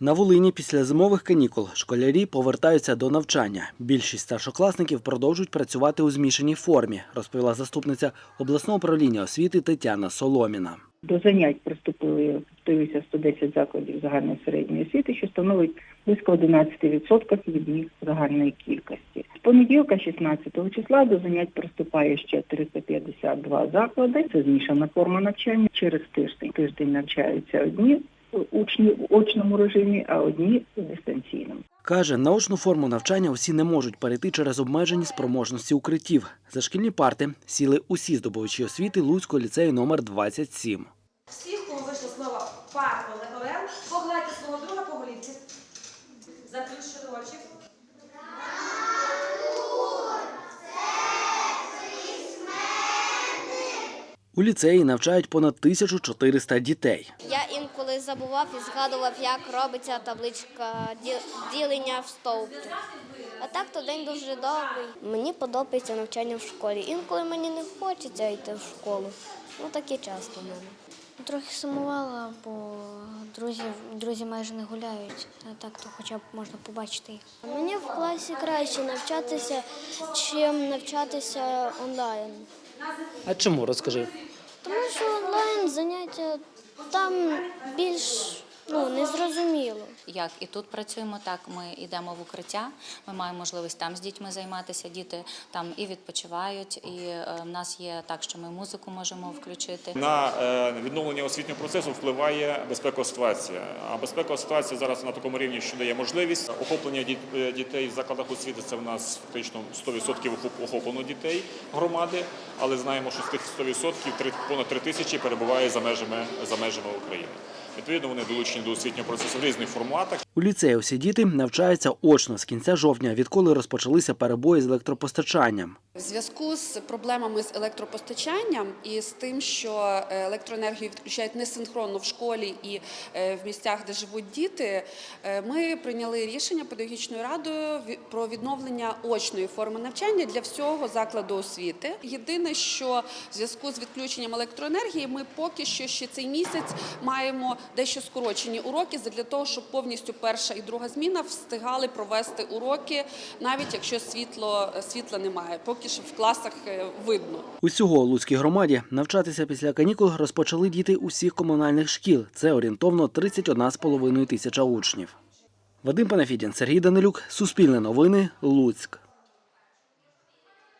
На Волині після зимових канікул школярі повертаються до навчання. Більшість старшокласників продовжують працювати у змішаній формі, розповіла заступниця обласного управління освіти Тетяна Соломіна. До занять приступили повторюся 110 закладів загальної середньої освіти, що становить близько 11% від їх загальної кількості. З понеділка, 16 числа, до занять приступає ще 352 заклади. Це змішана форма навчання. Через тиждень тиждень навчаються одні учні в очному режимі, а одні в дистанційному. Каже, на очну форму навчання усі не можуть перейти через обмежені спроможності укриттів. За шкільні парти сіли усі здобувачі освіти Луцького ліцею номер 27. Всіх, кому вийшло слово пар Олег Олег, погладьте свого друга по голівці. Заплющили очі. У ліцеї навчають понад 1400 дітей. Я інколи забував і згадував, як робиться табличка ділення в стовпці. А так то день дуже довгий. Мені подобається навчання в школі. Інколи мені не хочеться йти в школу. Ну таке часто в мене. Трохи сумувала, бо друзі, друзі майже не гуляють, а так то хоча б можна побачити їх. Мені в класі краще навчатися, чим навчатися онлайн. А чому розкажи? Тому що онлайн заняття там більш ну, незрозуміло. Як і тут працюємо, так ми йдемо в укриття. Ми маємо можливість там з дітьми займатися. Діти там і відпочивають, і е, в нас є так, що ми музику можемо включити. На е, відновлення освітнього процесу впливає безпекова ситуація. А безпекова ситуація зараз на такому рівні, що дає можливість охоплення діт- е, дітей в закладах освіти. Це в нас фактично 100% охоп- охоплено дітей громади, але знаємо, що з тих 100% три- понад 3 тисячі перебуває за межами за межами України. Відповідно, вони долучені до освітнього процесу в різних форматах. У ліцеї усі діти навчаються очно з кінця жовтня, відколи розпочалися перебої з електропостачанням. В зв'язку з проблемами з електропостачанням і з тим, що е, електроенергію відключають несинхронно в школі і е, в місцях, де живуть діти, е, ми прийняли рішення педагогічною радою про відновлення очної форми навчання для всього закладу освіти. Єдине, що в зв'язку з відключенням електроенергії, ми поки що ще цей місяць маємо дещо скорочені уроки для того, щоб повністю перша і друга зміна встигали провести уроки, навіть якщо світло світла немає. Поки що в класах е, видно. Усього у Луцькій громаді навчатися після канікул розпочали діти усіх комунальних шкіл. Це орієнтовно 31,5 тисяча учнів. Вадим Панафідін, Сергій Данилюк, Суспільне новини, Луцьк.